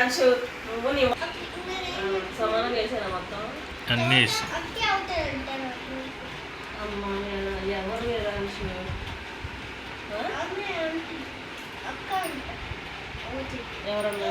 అంశు నువ్వు సమానం చేశాను మొత్తం? అన్నీ అమ్మా ఎవరు లేదా అంశు ఎవరన్నా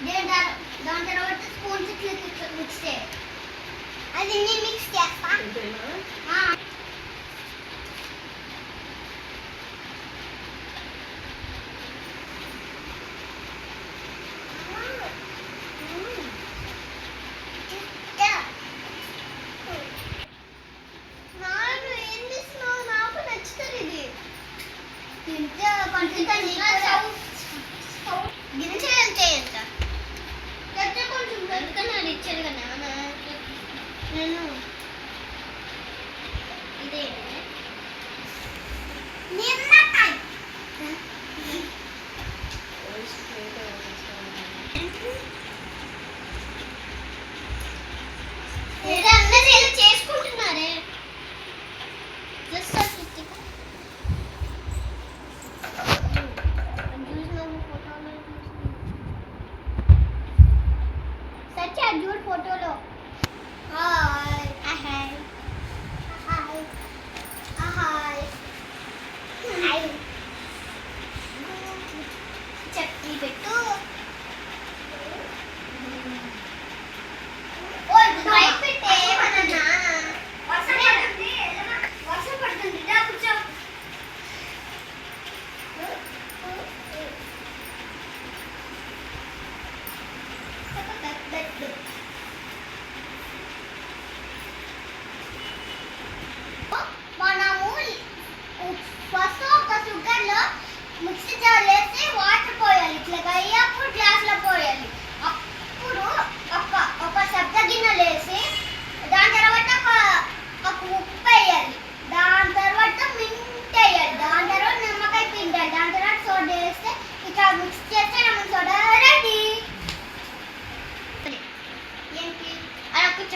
నువ్వు దాని తర్వాత స్పూన్స్ మిక్స్ చేయాలి అది మిక్స్ చేస్తా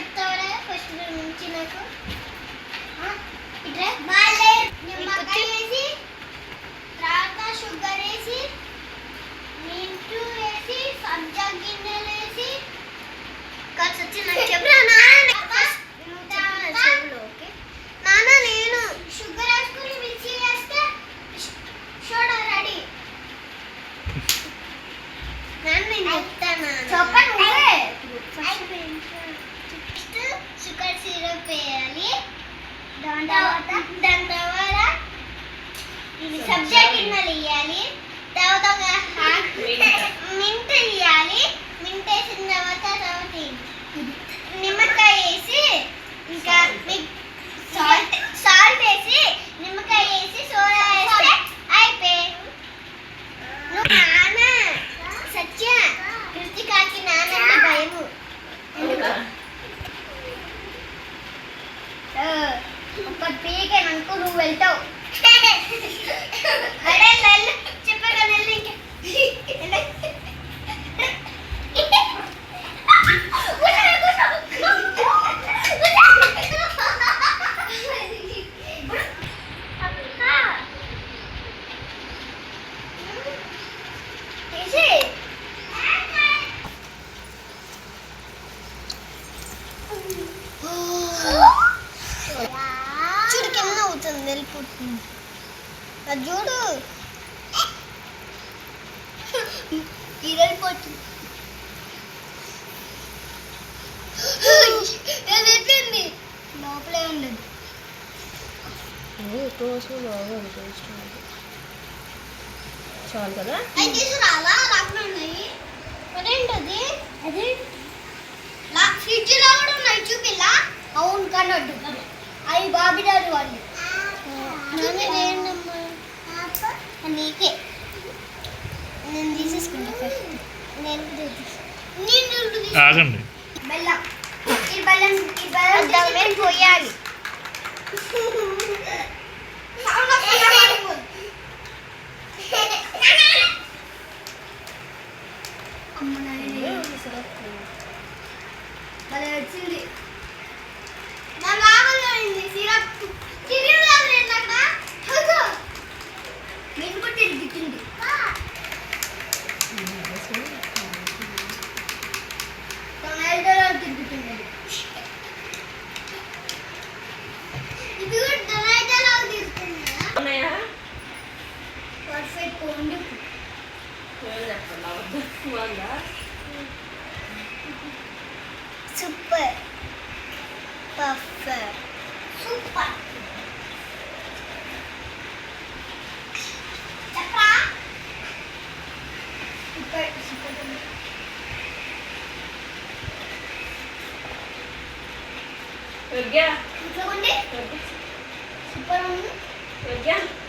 చెప్తావా ఫస్ట్ నుంచి నాకు? నిమ్మకాయ వేసి షుగర్ వేసి నీళ్ళు వేసి సబ్జా గిన్నెలు వేసి ఖర్చు వచ్చిన దాని తర్వాత సబ్జెక్ట్ గిన్నెలు ఇవ్వాలి తర్వాత ఒక మింట్. ఇవ్వాలి మింట్ వేసిన తర్వాత తర్వాత వెళ్ళిపోతుంది చూడు ఇది వెళ్ళిపోతుంది టోస్ట్ బాగా టేస్ట్ చాలు కదా? అవి తీసుకురాలా రాకుండా ఉన్నాయి. అదేంటది? అది. లా ఫ్రిడ్జ్లో కూడా ఉన్నాయి చూపిల్లా అవును అవి వాళ్ళు. నీకే నేను తీసేసుకుంటా ఫస్ట్ నేను కూడా తీసేసుకుంటా. నేను ఆగండి. బెల్లం. ఈ బెల్లం ఈ బెల్లం దాని మీద పోయాలి. Syrup. Super. Perfect. Super. Yeah. Super Monday? Super Monday? Yeah.